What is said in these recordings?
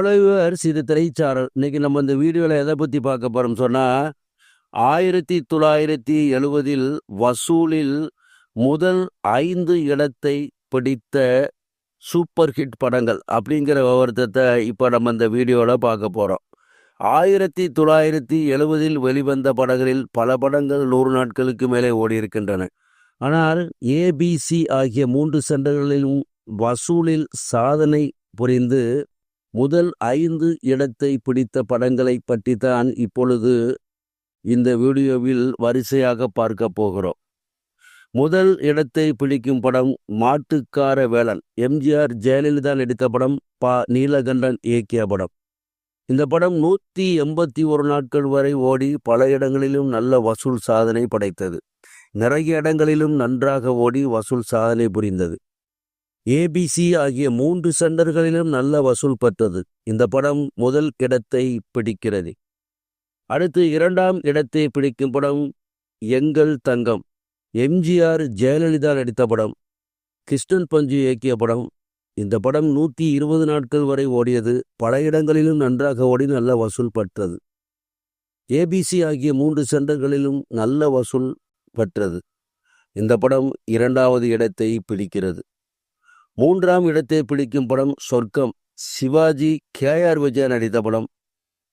Hello viewers இது திரைச்சாரல். இன்னைக்கு நம்ம இந்த வீடியோவில் எதை பற்றி பார்க்க போகிறோம் சொன்னால் ஆயிரத்தி தொள்ளாயிரத்தி எழுபதில் வசூலில் முதல் ஐந்து இடத்தை பிடித்த சூப்பர் ஹிட் படங்கள் அப்படிங்கிற விவரத்தை இப்போ நம்ம இந்த வீடியோவில் பார்க்க போகிறோம் ஆயிரத்தி தொள்ளாயிரத்தி எழுபதில் வெளிவந்த படங்களில் பல படங்கள் நூறு நாட்களுக்கு மேலே ஓடி இருக்கின்றன. ஆனால் ஏபிசி ஆகிய மூன்று சென்டர்களிலும் வசூலில் சாதனை புரிந்து முதல் ஐந்து இடத்தை பிடித்த படங்களை பற்றி தான் இப்பொழுது இந்த வீடியோவில் வரிசையாக பார்க்க போகிறோம். முதல் இடத்தை பிடிக்கும் படம் மாட்டுக்கார வேளன் எம்ஜிஆர் ஜெயலலிதா நடித்த படம் ப. நீலகண்டன் இயக்கிய படம். இந்த படம் நூற்றி எண்பத்தி ஒரு நாட்கள் வரை ஓடி பல இடங்களிலும் நல்ல வசூல் சாதனை படைத்தது. நிறைய இடங்களிலும் நன்றாக ஓடி வசூல் சாதனை புரிந்தது. ஏபிசி ஆகிய மூன்று சென்டர்களிலும் நல்ல வசூல் பெற்றது. இந்த படம் முதல் இடத்தை பிடிக்கிறது. அடுத்து இரண்டாம் இடத்தை பிடிக்கும் படம் எங்கள் தங்கம். எம்ஜிஆர் ஜெயலலிதா நடித்த படம். கிருஷ்ணன் பஞ்சு இயக்கிய படம். இந்த படம் நூற்றி இருபது நாட்கள் வரை ஓடியது. பல இடங்களிலும் நன்றாக ஓடி நல்ல வசூல் பெற்றது. ஏபிசி ஆகிய மூன்று சென்டர்களிலும் நல்ல வசூல் பெற்றது. இந்த படம் இரண்டாவது இடத்தை பிடிக்கிறது. மூன்றாம் இடத்தை பிடிக்கும் படம் சொர்க்கம். சிவாஜி கே ஆர் விஜயா நடித்த படம்.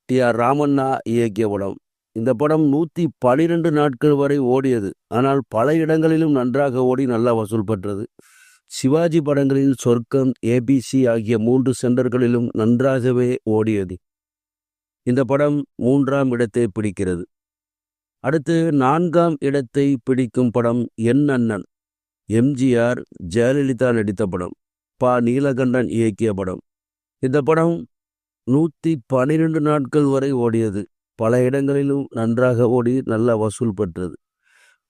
டி. ஆர். ராமண்ணா இயக்கிய படம். இந்த படம் நூற்றி பனிரெண்டு நாட்கள் வரை ஓடியது. ஆனால் பல இடங்களிலும் நன்றாக ஓடி நல்லா வசூல் பெற்றது. சிவாஜி படங்களில் சொர்க்கம் ஏபிசி ஆகிய மூன்று சென்டர்களிலும் நன்றாகவே ஓடியது. இந்த படம் மூன்றாம் இடத்தை பிடிக்கிறது. அடுத்து நான்காம் இடத்தை பிடிக்கும் படம் என் அண்ணன். எம்ஜிஆர் ஜெயலலிதா நடித்த படம் ப. நீலகண்டன் இயக்கிய படம். இந்த படம் நூற்றி பன்னிரெண்டு நாட்கள் வரை ஓடியது. பல இடங்களிலும் நன்றாக ஓடி நல்ல வசூல் பெற்றது.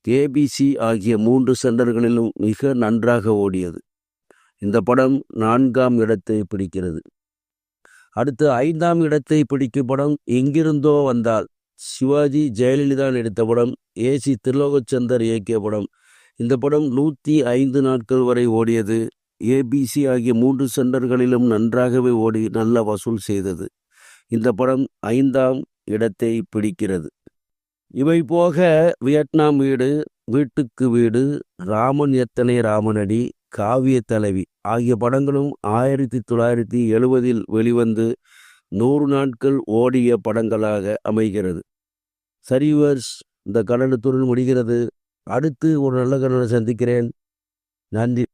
ஏபிசி ஆகிய மூன்று சென்டர்களிலும் மிக நன்றாக ஓடியது. இந்த படம் நான்காம் இடத்தை பிடிக்கிறது. அடுத்து ஐந்தாம் இடத்தை பிடிக்கும் படம் எங்கிருந்தோ வந்தால் சிவாஜி ஜெயலலிதா நடித்த படம் ஏசி திருலோகச்சந்தர் இயக்கிய படம் இந்த படம் நூற்றி ஐந்து நாட்கள் வரை ஓடியது. ஏபிசி ஆகிய மூன்று சென்டர்களிலும் நன்றாகவே ஓடி நல்ல வசூல் செய்தது. இந்த படம் ஐந்தாம் இடத்தை பிடிக்கிறது. இவை போக வியட்நாம் வீடு வீட்டுக்கு வீடு ராமன் எத்தனை ராமனடி காவிய தலைவி ஆகிய படங்களும் ஆயிரத்தி தொள்ளாயிரத்தி எழுபதில் வெளிவந்து நூறு நாட்கள் ஓடிய படங்களாக அமைகிறது. சரிவர்ஸ் இந்த கடலுத்துடன் முடிகிறது. அடுத்து ஒரு நல்ல கண்ணனை சந்திக்கிறேன். நன்றி.